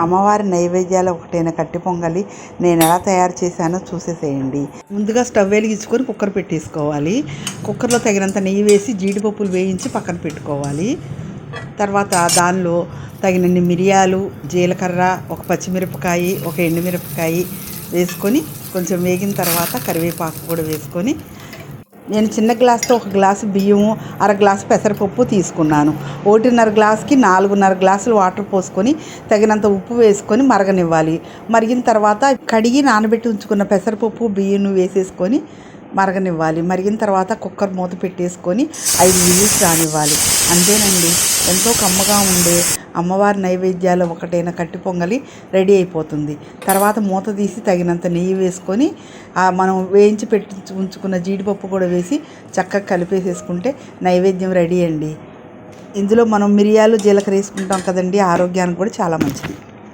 అమ్మవారి నైవేద్యాలు ఒకటైన కట్టి పొంగలి. నేను ఎలా తయారు చేశానో చూసేసేయండి. ముందుగా స్టవ్ వెలిగించుకొని కుక్కర్ పెట్టేసుకోవాలి. కుక్కర్లో తగినంత నెయ్యి వేసి జీడిపప్పులు వేయించి పక్కన పెట్టుకోవాలి. తర్వాత దానిలో తగినన్ని మిరియాలు జీలకర్ర ఒక పచ్చిమిరపకాయ ఒక ఎండుమిరపకాయ వేసుకొని కొంచెం వేగిన తర్వాత కరివేపాకు కూడా వేసుకొని నేను చిన్న గ్లాస్తో ఒక గ్లాసు బియ్యము అర గ్లాసు పెసరపప్పు తీసుకున్నాను. ఒకటిన్నర గ్లాస్కి నాలుగున్నర గ్లాసులు వాటర్ పోసుకొని తగినంత ఉప్పు వేసుకొని మరగనివ్వాలి. మరిగిన తర్వాత కడిగి నానబెట్టి ఉంచుకున్న పెసరపప్పు బియ్యం వేసేసుకొని మరగనివ్వాలి. మరిగిన తర్వాత కుక్కర్ మూత పెట్టేసుకొని ఐదు విజిల్స్ రానివ్వాలి. అంతేనండి. ఎంతో కమ్మగా ఉండే అమ్మవారి నైవేద్యాలు ఒకటైన కట్టి పొంగలి రెడీ అయిపోతుంది. తర్వాత మూత తీసి తగినంత నెయ్యి వేసుకొని మనం వేయించి పెట్టి ఉంచుకున్న జీడిపప్పు కూడా వేసి చక్కగా కలిపేసేసుకుంటే నైవేద్యం రెడీ అండి. ఇందులో మనం మిరియాలు జీలకర్ర వేసుకుంటాం కదండి ఆరోగ్యానికి కూడా చాలా మంచిది.